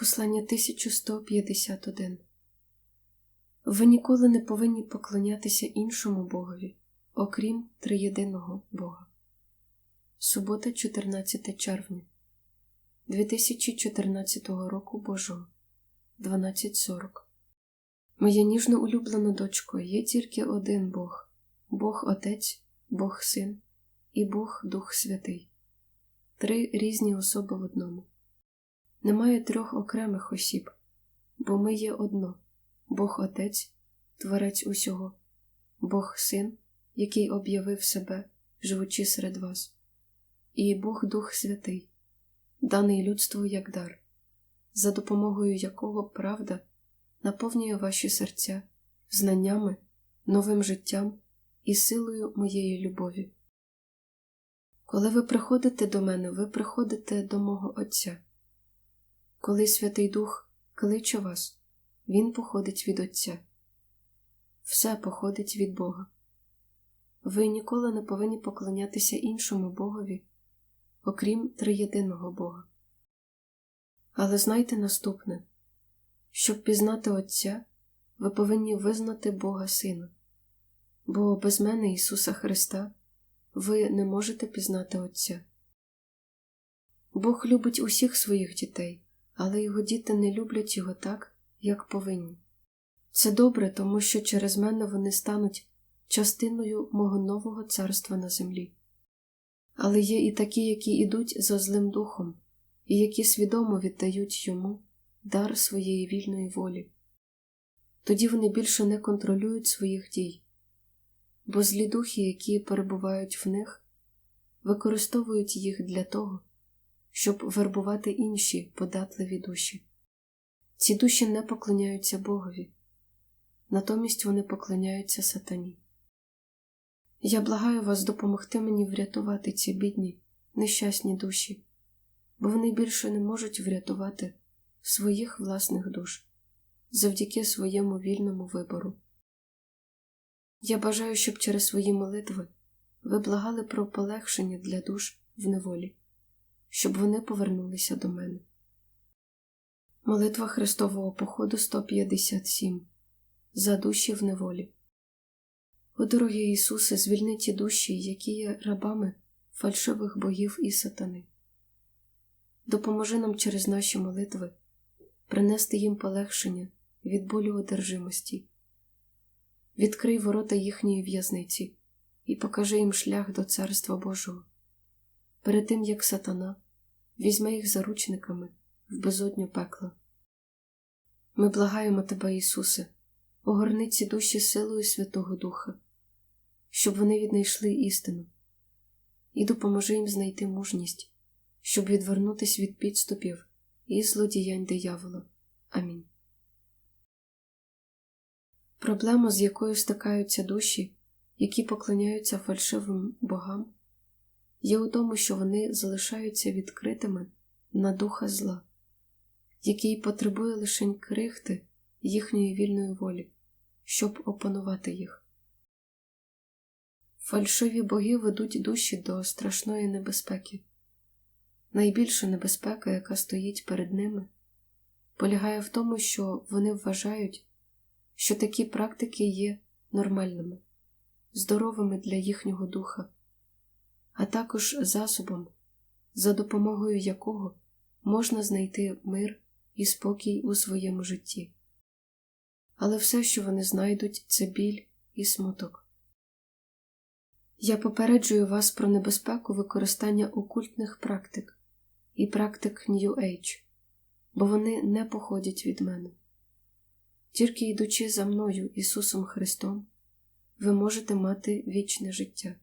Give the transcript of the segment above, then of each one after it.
Послання 1151 Ви ніколи не повинні поклонятися іншому Богові, окрім триєдиного Бога. Субота, 14 червня 2014 року Божого 12.40 Моя ніжно улюблена дочко, є тільки один Бог, Бог Отець, Бог Син і Бог Дух Святий, три різні особи в одному. Немає трьох окремих осіб, бо ми є одно Бог Отець, Творець усього, Бог Син, який об'явив себе, живучи серед вас, і Бог Дух Святий, даний людству як дар, за допомогою якого правда наповнює ваші серця знаннями, новим життям і силою моєї любові. Коли ви приходите до мене, ви приходите до мого Отця. Коли Святий Дух кличе вас, Він походить від Отця. Все походить від Бога. Ви ніколи не повинні поклонятися іншому Богові, окрім триєдиного Бога. Але знайте наступне щоб пізнати Отця, ви повинні визнати Бога Сина, бо без мене Ісуса Христа ви не можете пізнати Отця. Бог любить усіх своїх дітей, але його діти не люблять його так, як повинні. Це добре, тому що через мене вони стануть частиною мого нового царства на землі. Але є і такі, які ідуть за злим духом, і які свідомо віддають йому дар своєї вільної волі. Тоді вони більше не контролюють своїх дій, бо злі духи, які перебувають в них, використовують їх для того, щоб вербувати інші податливі душі. Ці душі не поклоняються Богові, натомість вони поклоняються сатані. Я благаю вас допомогти мені врятувати ці бідні, нещасні душі, бо вони більше не можуть врятувати своїх власних душ завдяки своєму вільному вибору. Я бажаю, щоб через свої молитви ви благали про полегшення для душ в неволі, щоб вони повернулися до мене. Молитва Христового походу 157 За душі в неволі. О дорогі Ісусе, звільни ті душі, які є рабами фальшивих богів і сатани. Допоможи нам через наші молитви принести їм полегшення від болю одержимості. Відкрий ворота їхньої в'язниці і покажи їм шлях до Царства Божого. Перед тим, як сатана візьме їх заручниками в безодню пекла. Ми благаємо Тебе, Ісусе, огорни ці душі силою Святого Духа, щоб вони віднайшли істину, і допоможи їм знайти мужність, щоб відвернутись від підступів і злодіянь диявола. Амінь. Проблема, з якою стикаються душі, які поклоняються фальшивим богам, є у тому, що вони залишаються відкритими на духа зла, який потребує лише крихти їхньої вільної волі, щоб опанувати їх. Фальшиві боги ведуть душі до страшної небезпеки. Найбільша небезпека, яка стоїть перед ними, полягає в тому, що вони вважають, що такі практики є нормальними, здоровими для їхнього духа, а також засобом, за допомогою якого можна знайти мир і спокій у своєму житті. Але все, що вони знайдуть, це біль і смуток. Я попереджую вас про небезпеку використання окультних практик і практик New Age, бо вони не походять від мене. Тільки йдучи за мною Ісусом Христом, ви можете мати вічне життя.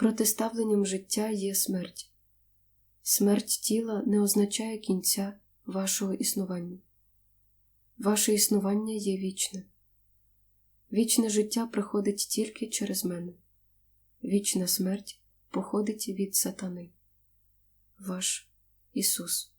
Протиставленням життя є смерть. Смерть тіла не означає кінця вашого існування. Ваше існування є вічне. Вічне життя приходить тільки через мене. Вічна смерть походить від сатани. Ваш Ісус.